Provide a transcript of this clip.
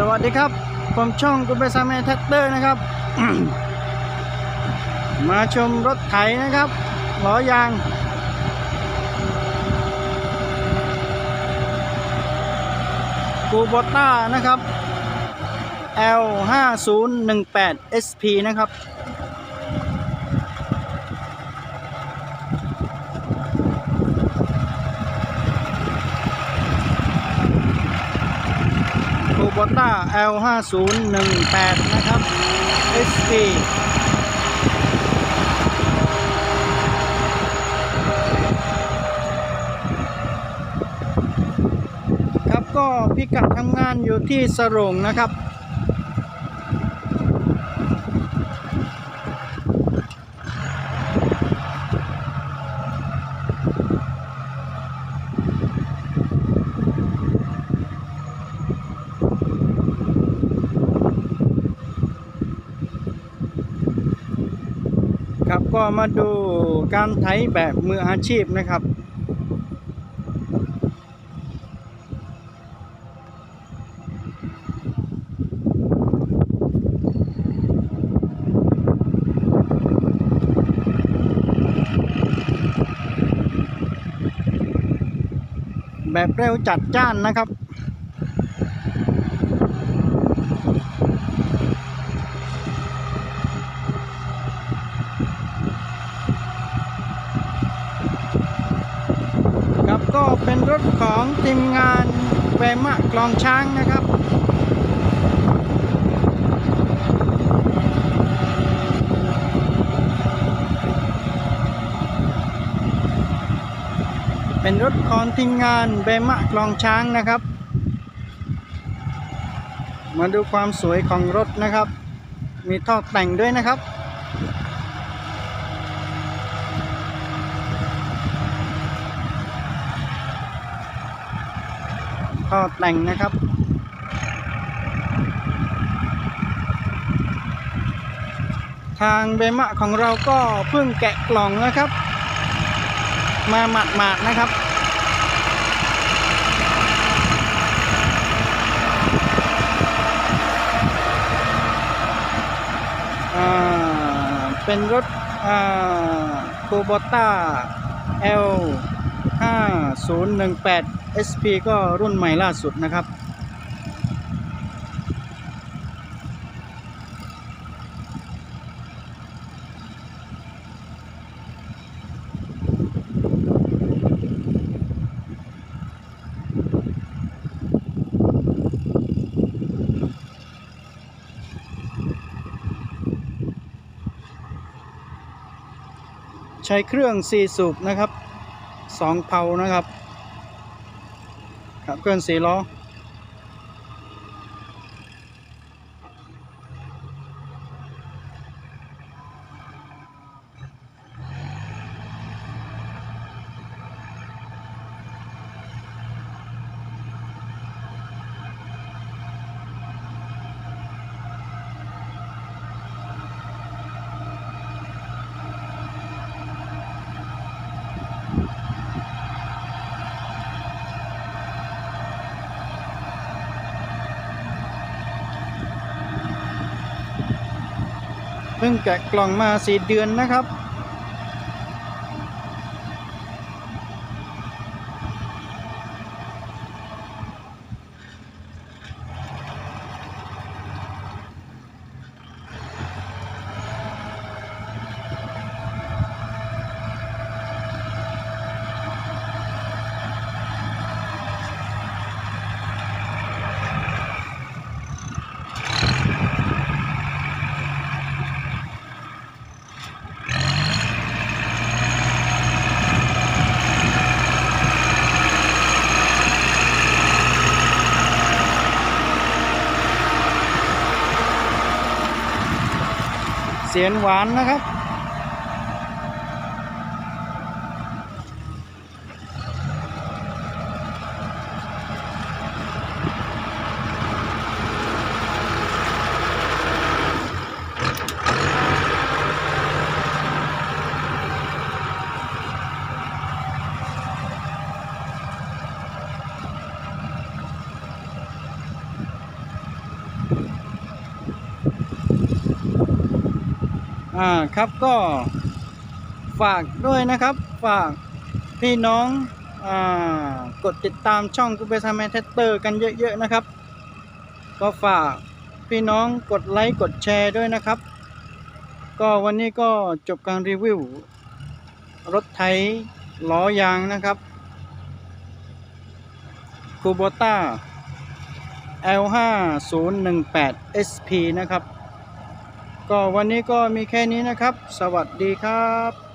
สวัสดีครับ ผมช่องกุณเบซาเมแท็กเตอร์นะครับ มาชมรถไถนะครับล้อยาง กูโบต้านะครับ L5018 SP นะครับ คูโบต้า L5018 นะครับ SP ครับก็พิกัดทำงานอยู่ที่สรงนะครับ ก็มาดูการไถแบบมืออาชีพนะครับ แบบเร็วจัดจ้านนะครับครับก็เป็นร ถของทีมงานแวมะกลองช้างนะครับเป็นรถของทีมงานแวมะกลองช้างนะครับ มาดูความสวยของรถนะครับ มีท่อแต่งด้วยนะครับ ท่อแต่งนะครับ ทางเบมะของเราก็เพิ่งแกะกล่องนะครับ มาหมาดๆนะครับเป็นรถอ่าโคโบต้า L 5018 SP ก็รุ่นใหม่ล่าสุดนะครับ ใช้เครื่อง4สูบนะครับ 2เผานะครับ ครับเครื่อง4ล้อ พิ่งแกะกล่องมาสี่เดือนนะครับ สียงหวานนะครับ อ่าครับก็ฝากด้วยนะครับ ฝากพี่น้องอ่ากดติดตามช่องกูเบซาแมนเทสเตอร์กันเยอะๆนะครับ ก็ฝากพี่น้องกดไลค์กดแชร์ด้วยนะครับ ก็วันนี้ก็จบการรีวิว รถไถล้อยางนะครับคูโบต้า L5018 SP นะครับ ก็วันนี้ก็มีแค่นี้นะครับ สวัสดีครับ